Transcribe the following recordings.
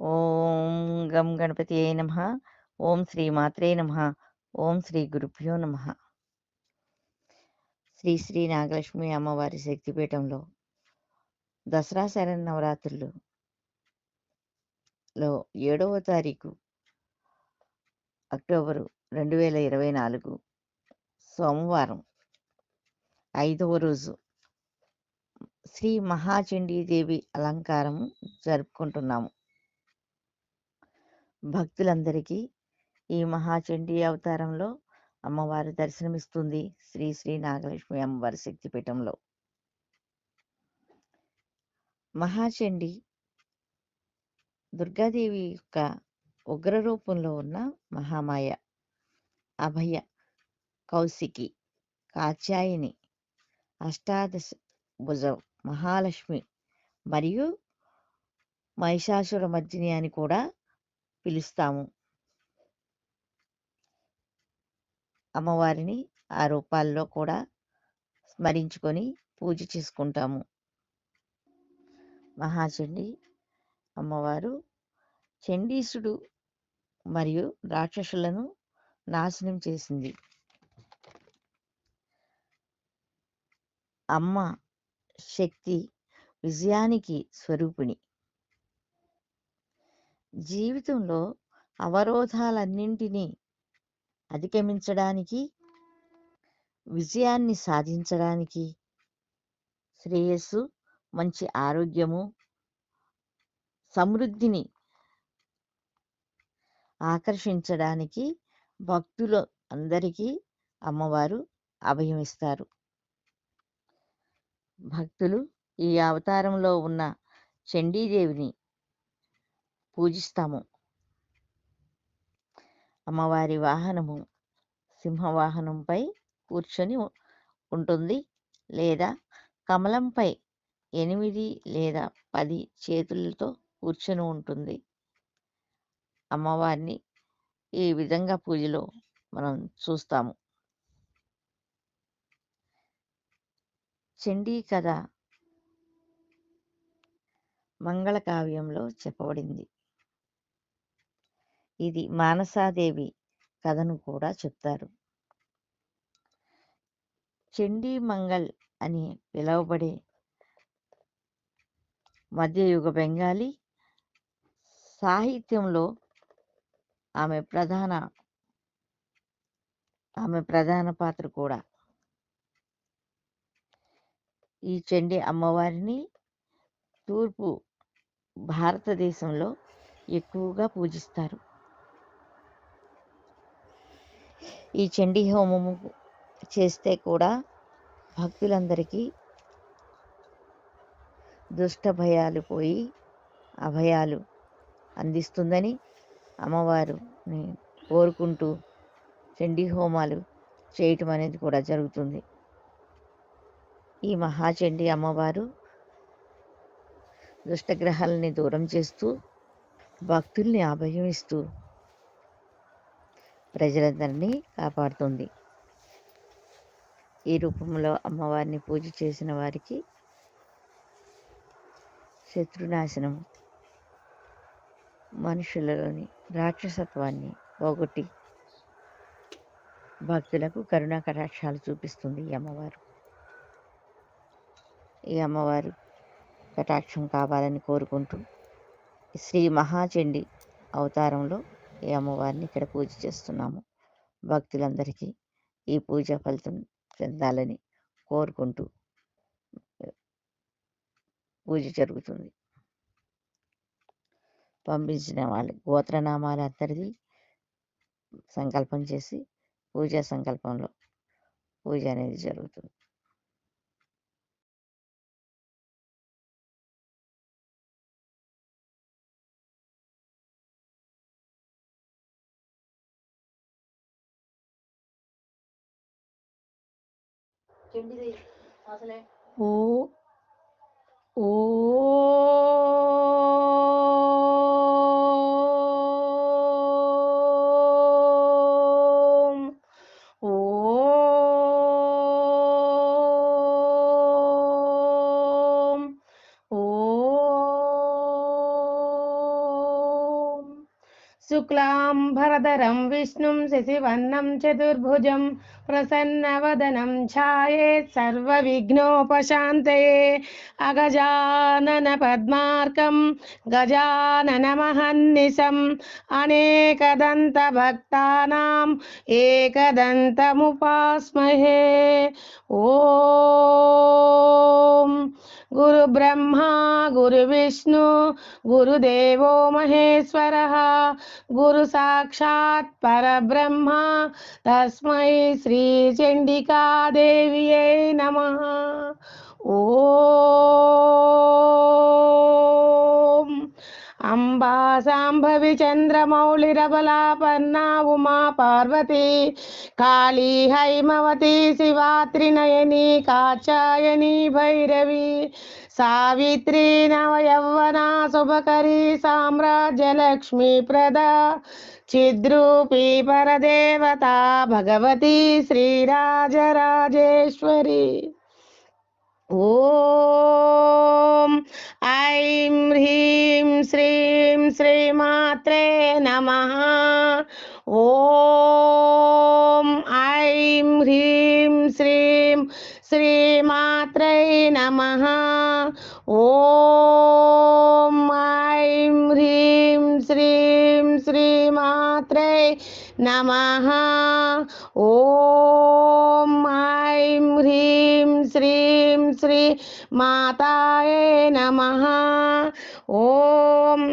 ఓం గం గణపతియే నమ. ఓం శ్రీ మాత్రే నమ. ఓం శ్రీ గురుభ్యో నమ. శ్రీ శ్రీ నాగలక్ష్మి అమ్మవారి శక్తిపీఠంలో దసరా శరణ్ నవరాత్రులు లో ఏడవ తారీఖు అక్టోబరు రెండు వేల ఇరవై నాలుగు సోమవారం ఐదవ రోజు శ్రీ మహాచండీదేవి అలంకారము జరుపుకుంటున్నాము. భక్తులందరికీ ఈ మహాచండీ అవతారంలో అమ్మవారు దర్శనమిస్తుంది శ్రీ శ్రీ నాగలక్ష్మి అమ్మవారి శక్తిపీఠంలో. మహాచండి దుర్గాదేవి యొక్క ఉగ్ర రూపంలో ఉన్న మహామాయ అభయ కౌశికి కాత్యాయిని అష్టాదశ భుజం మహాలక్ష్మి మరియు మహిషాసుర మర్జిని అని కూడా పిలుస్తాము. అమ్మవారిని ఆ రూపాల్లో కూడా స్మరించుకొని పూజ చేసుకుంటాము. మహాచండి అమ్మవారు చండీసుడు మరియు రాక్షసులను నాశనం చేసింది. అమ్మ శక్తి విజయానికి స్వరూపిణి. జీవితంలో అవరోధాలన్నింటినీ అధిగమించడానికి విజయాన్ని సాధించడానికి శ్రేయస్సు మంచి ఆరోగ్యము సమృద్ధిని ఆకర్షించడానికి భక్తులు అందరికీ అమ్మవారు అభయమిస్తారు. భక్తులు ఈ అవతారంలో ఉన్న చండీదేవిని పూజిస్తాము. అమ్మవారి వాహనము సింహవాహనంపై కూర్చొని ఉంటుంది లేదా కమలంపై ఎనిమిది లేదా పది చేతులతో కూర్చొని ఉంటుంది. అమ్మవారిని ఈ విధంగా పూజలో మనం చూస్తాము. చండీ కథ మంగళకావ్యంలో చెప్పబడింది. ఇది మానసాదేవి కథను కూడా చెప్తారు. చండీ మంగల్ అని పిలువబడే మధ్యయుగ బెంగాలీ సాహిత్యంలో ఆమె ప్రధాన ఆమె ప్రధాన పాత్ర కూడా. ఈ చండి అమ్మవారిని తూర్పు భారతదేశంలో ఎక్కువగా పూజిస్తారు. ఈ చండీ హోమము చేస్తే కూడా భక్తులందరికీ దుష్ట భయాలు పోయి అభయాలు అందిస్తుందని అమ్మవారిని కోరుకుంటూ చండీ హోమాలు చేయటం అనేది కూడా జరుగుతుంది. ఈ మహాచండీ అమ్మవారు దుష్టగ్రహాలని దూరం చేస్తూ భక్తుల్ని అభయమిస్తూ ప్రజలందరినీ కాపాడుతుంది. ఈ రూపంలో అమ్మవారిని పూజ చేసిన వారికి శత్రునాశనం మనుషులలోని రాక్షసత్వాన్ని పోగొట్టి భక్తులకు కరుణా కటాక్షాలు చూపిస్తుంది ఈ అమ్మవారు. ఈ అమ్మవారు కటాక్షం కావాలని కోరుకుంటూ శ్రీ మహాచండి అవతారంలో ఈ అమ్మవారిని ఇక్కడ పూజ చేస్తున్నాము. భక్తులందరికీ ఈ పూజ ఫలితం చెందాలని కోరుకుంటూ పూజ జరుగుతుంది. పంపించిన వాళ్ళ గోత్రనామాలు అందరిది సంకల్పం చేసి పూజా సంకల్పంలో పూజ అనేది జరుగుతుంది. ओ ओ शुक्लां भरधरं विष्णुं शशिवर्णं चतुर्भुजं प्रसन्नवदनं ध्यायेत् सर्वविघ्नोपशान्तये अगजाननपद्मार्कं गजाननमहन्निशम् अनेकदन्तभक्तानाम् एकदन्तमुपास्महे। ॐ गुरुब्रह्मा, गुरुविष्णु, गुरुदेवो महेश्वरः। गुरुसाक्षात् परब्रह्मा। तस्मै श्री శ్రీ చండికాదేవియే నమ. ఓం. అంబా సాంభవి చంద్రమౌళిరబలాపర్ణా ఉమా పార్వతి. కాళీ హైమవతి శివా త్రినయని కాచాయని భైరవి. सावित्री नवयौवना शुभकरी साम्राज्यलक्ष्मीप्रदा चिद्रूपी परदेवता भगवती श्रीराजराजेश्वरी। ॐ ऐं ह्रीं श्रीं श्रीमात्रे नमः।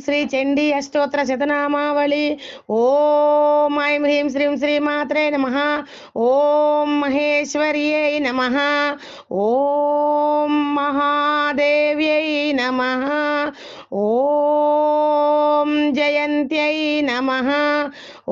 శ్రీ చండీ అష్టోత్తర శతనామావళి. ఓం ఐం హ్రీం శ్రీం శ్రీ మాత్రే నమ. ఓం మహేశ్వర్యై నమ. ఓం మహాదేవ్యై నమ. ఓం జయంత్యై నమ.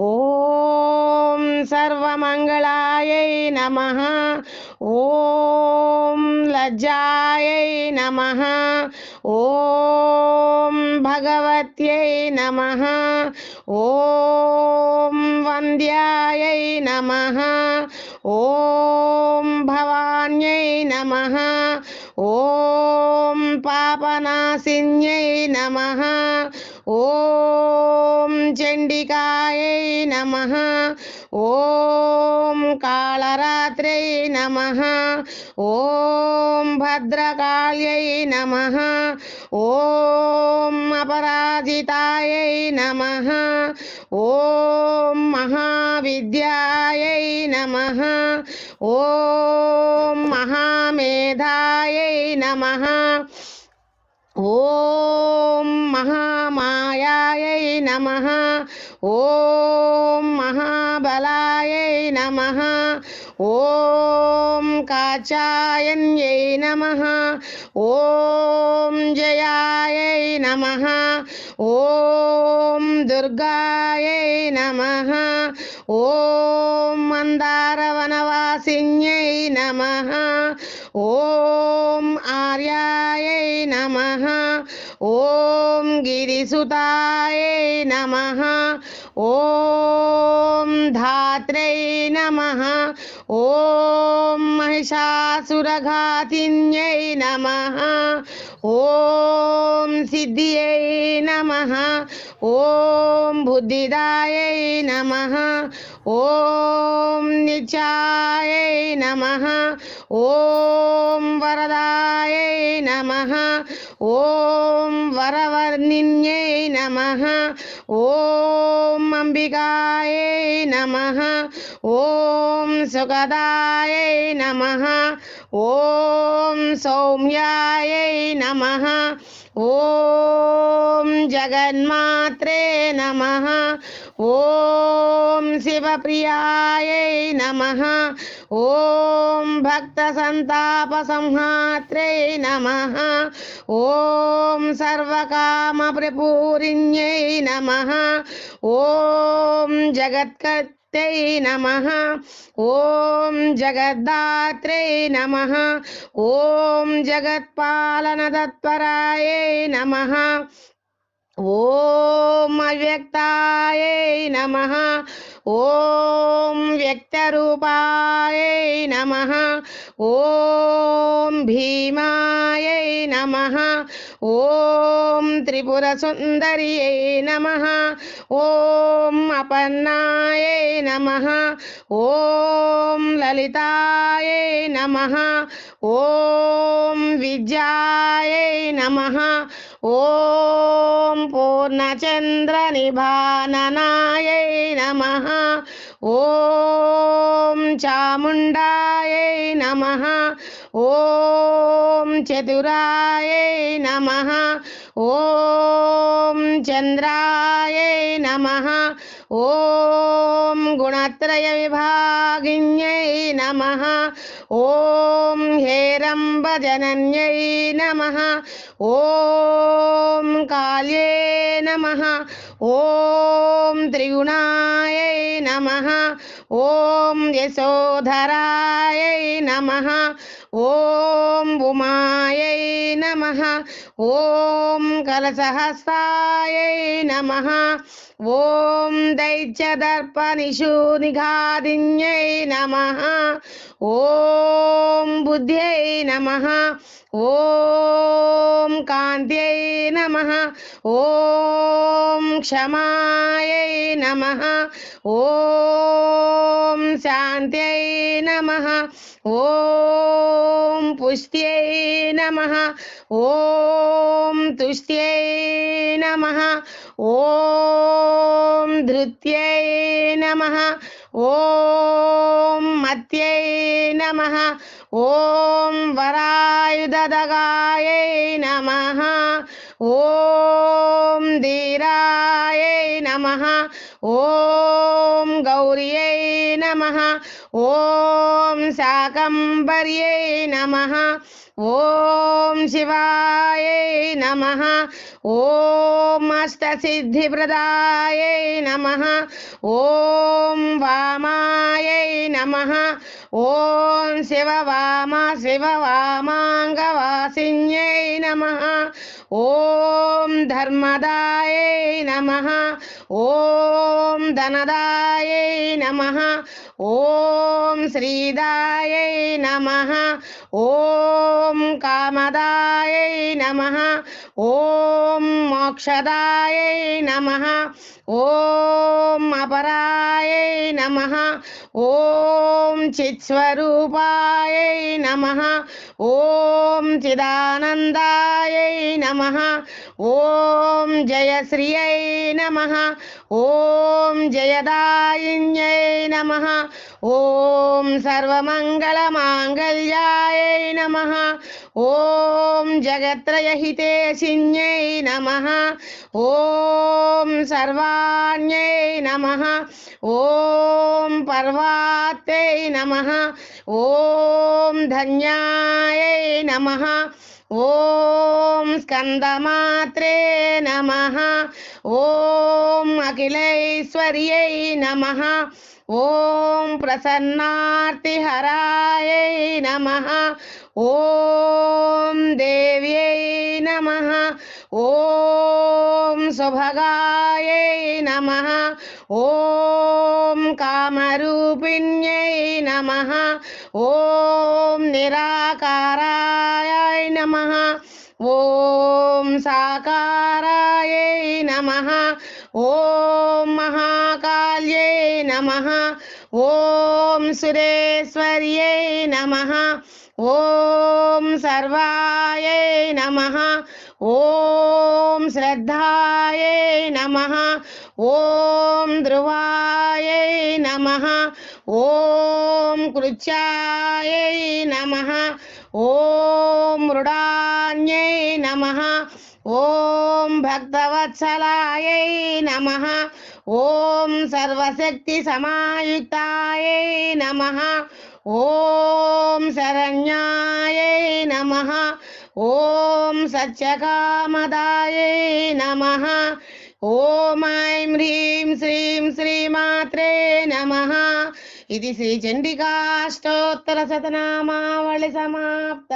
ఓం సర్వమంగళాయై నమ. ఓం లజ్జాయై నమ. ఓం భగవత్యై నమ. ఓం వంద్యాయై నమ. ఓం భవాన్యై నమ. ఓం పాపనాశిన్యై నమ. ఓం చండికాయై नमः। ॐ कालरात्र्यै नमः। ॐ भद्रकाल्यै नमः। ॐ अपराजिताय नमः। ॐ महाविद्याय नमः। ॐ महामेधाय नमः। ॐ మహామాయాయై నమ. ఓం మహాబలాయై నమ. ఓం కాచాయన్యై నమ. ఓం జయాయై నమ. ఓం దుర్గాయై నమ. ఓం మందారవనవాసిన్యై నమ. ओम आर्यायै नमः। ओम गिरीसुताय नमः। ॐ धात्र्यै नमः। ॐ महिषासुरघाति नमः। ओम सिद्धियै नमः। ओम बुद्धिदायै नमः। ओम निचायै नमः। ओम वरदायै नमः। ओम वरवर्णिन्यै नमः। ओम अम्बिकायै नमः। ओम सुगदायै नमः। ओम सौम्यायै नमः। नमः। ॐ जगन्मात्रे नमः। ॐ शिवप्रियायै नमः। ॐ भक्तसन्तापसंहात्रे नमः। काम सर्वकामप्रपूरिण्यै नमः। ॐ जगत्कर् नमः। ओम जगद्धात्रे नमः। ओम जगत्पालन तत्पराय नमः। ओम अव्यक्ताय नमः। ॐ व्यक्तरूपायै नमः। ॐ भीमायै नमः। ॐ त्रिपुरसुन्दर्यै नमः। ॐ अपन्नायै नमः। ॐ ललितायै नमः। ॐ विद्यायै नमः। ॐ पूर्णचन्द्रनिभाननायै नमः। ॐ ओम चामुण्डायै नमः। ओम चतुरायै नमः। ओम चन्द्रायै नमः। ओम गुणत्रय गुणत्रयविभागिन्यै नमः। ओम हेरंब हेरम्बजनन्यै नमः। ओम काल्ये नमः। ओम त्रिगुणायै नमः। ओ ॐ यशोधरायै नमः। ॐ उमायै नमः। ॐ कलसहस्रायै नमः। ॐ दैत्यदर्पनिषूनिघादिन्यै नमः। ओम बुद्ध्यै नमः। ओम कान्त्यै नमः। ओम क्षमायै नमः। ओम ఓం శాంత్యై నమ. ఓం పుష్ట్యై నమ. ఓం తుష్ట్యై నమ. ఓం ధృత్యై నమ. ఓం మత్యై నమ. ఓం వరాయుధదగాయై నమ. ఓం ధీరాయై నమ. ఓం గౌరియై నమ ओम शाकम्बर्यै नमः। ओम शिवायै नमः। ओम ॐ अष्टसिद्धिप्रदायै नमः। ओम वामायै नमः। ओम शिव ॐ शिववाम शिववामाङ्गवासिन्यै नमः। ओम धर्मदायै नमः। ओम धनदायै नमः। ओम ఓం శ్రీదాయై నమ. ఓం కామదాయై నమ. ఓం మోక్షదాయై నమ. ఓం అపరాయై నమ. ఓం చిత్స్వరూపాయై నమ. ఓం చిదానందాయై నమ. ఓం జయశ్రియై నమ. ఓం జయదాయిన్యై నమ. ఓం ओम सर्वमंगल मांगल्याय नमः। ॐ जगत्रयहिते सिञ्ज्ञै नमः। ओम सर्वाण्यै नमः। ओम पर्वात्यै नमः। ओम धन्याय नमः। ॐ स्कन्दमात्रे नमः। ॐ अखिलैश्वर्यै नमः। ఓం ప్రసన్నార్తిహరాయై నమ. ఓం దేవ్యై నమ. ఓం సుభగాయై నమ. ఓం కామరూపిణ్యై నమ. ఓం నిరాకారాయ నమ. ఓం సాకారాయై నమ. ఓం మహాకాల్యై నమ. ఓం సురేశ్వర్యై నమ. ओम सर्वाय नमः। ओम श्रद्धाय नमः। ओम ध्रुवाय नमः। ओम कृच्छाय नमः। ओम रुडान्य नमः। ओम भक्तवत्सलाय नमः। ओम सर्वशक्ति सर्वशक्तिसमायुक्तायै नमः। ఓం శరణ్యాయై నమ. ఓం సత్యకామదాయై నమ. ఓం ఐం హ్రీం శ్రీం శ్రీమాత్రే నమ. ఇది శ్రీ చండికాష్టోత్తర శతనామావళి సమాప్త.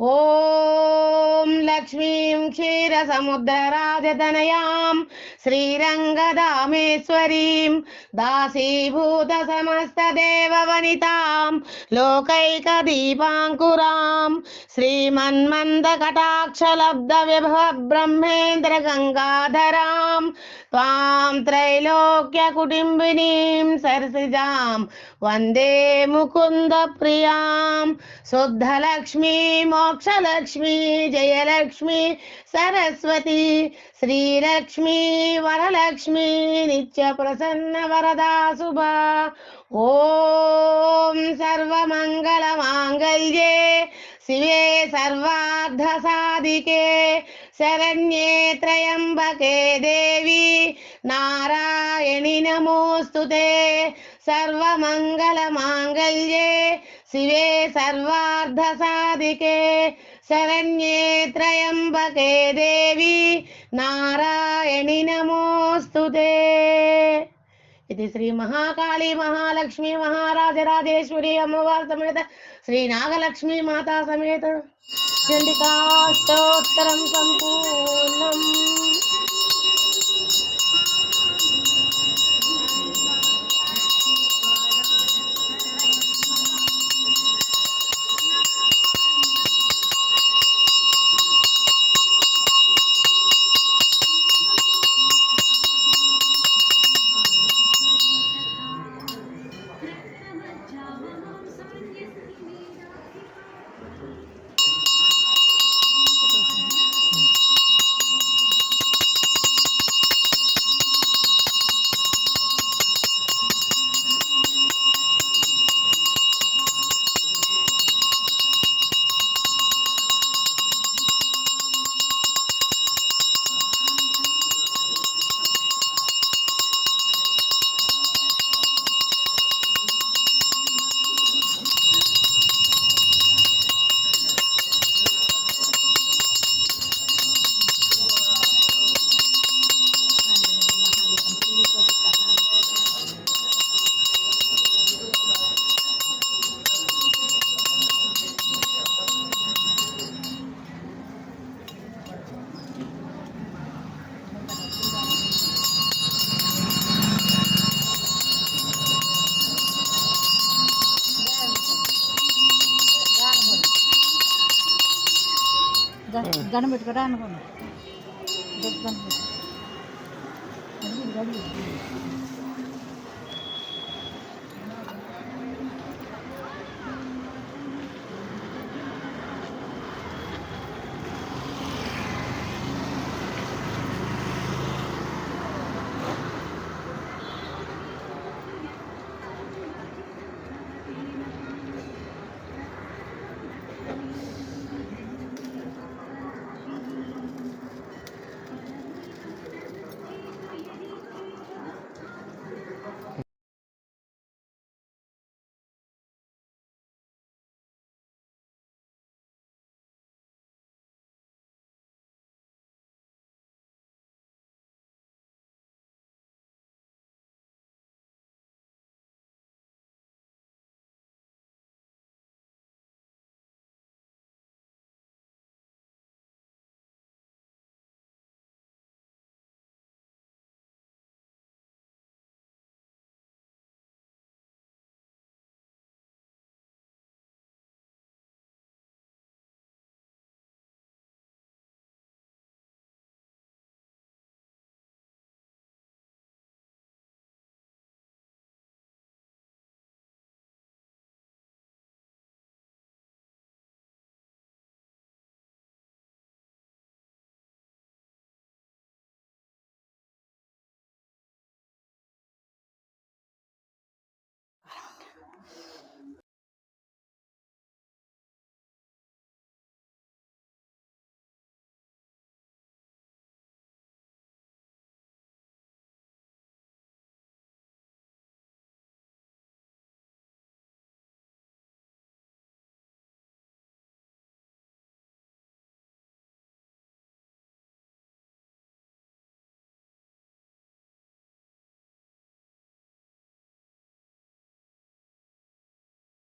ఓం లక్ష్మీం క్షీరసముద్రరాజతనయాం శ్రీరంగదామేశ్వరీం దాసీభూత సమస్తదేవవనితాం లోకైకదీపాంకురాం శ్రీమన్మందకటాక్షలబ్ధ విభవ బ్రహ్మేంద్ర వందే ముకుంద ప్రియాం. శుద్ధలక్ష్మీ మోక్షలక్ష్మీ జయలక్ష్మి సరస్వతి శ్రీలక్ష్మి వరలక్ష్మి నిత్య ప్రసన్న వరదా శుభ ఓం సర్వమంగళ మాంగళ్యే శివే సర్వార్థ సాధికే శరణ్యే త్రయంబకే దేవి. నారాయణి నమోస్తుతే सर्वमङ्गलमाङ्गल्ये शिवे శివే సర్వార్థ సాధికే శరణ్యే త్రయంబకే దేవి. నారాయణి నమోస్తుతే ఇది శ్రీ మహాకాళి మహాలక్ష్మి మహారాజరాజేశ్వరి అమ్మవారి సమేత శ్రీ నాగలక్ష్మి మాతా సమేత. చండికాష్టోత్తరం సంపూర్ణం దండం పెట్టుకోరా అనుకున్నా.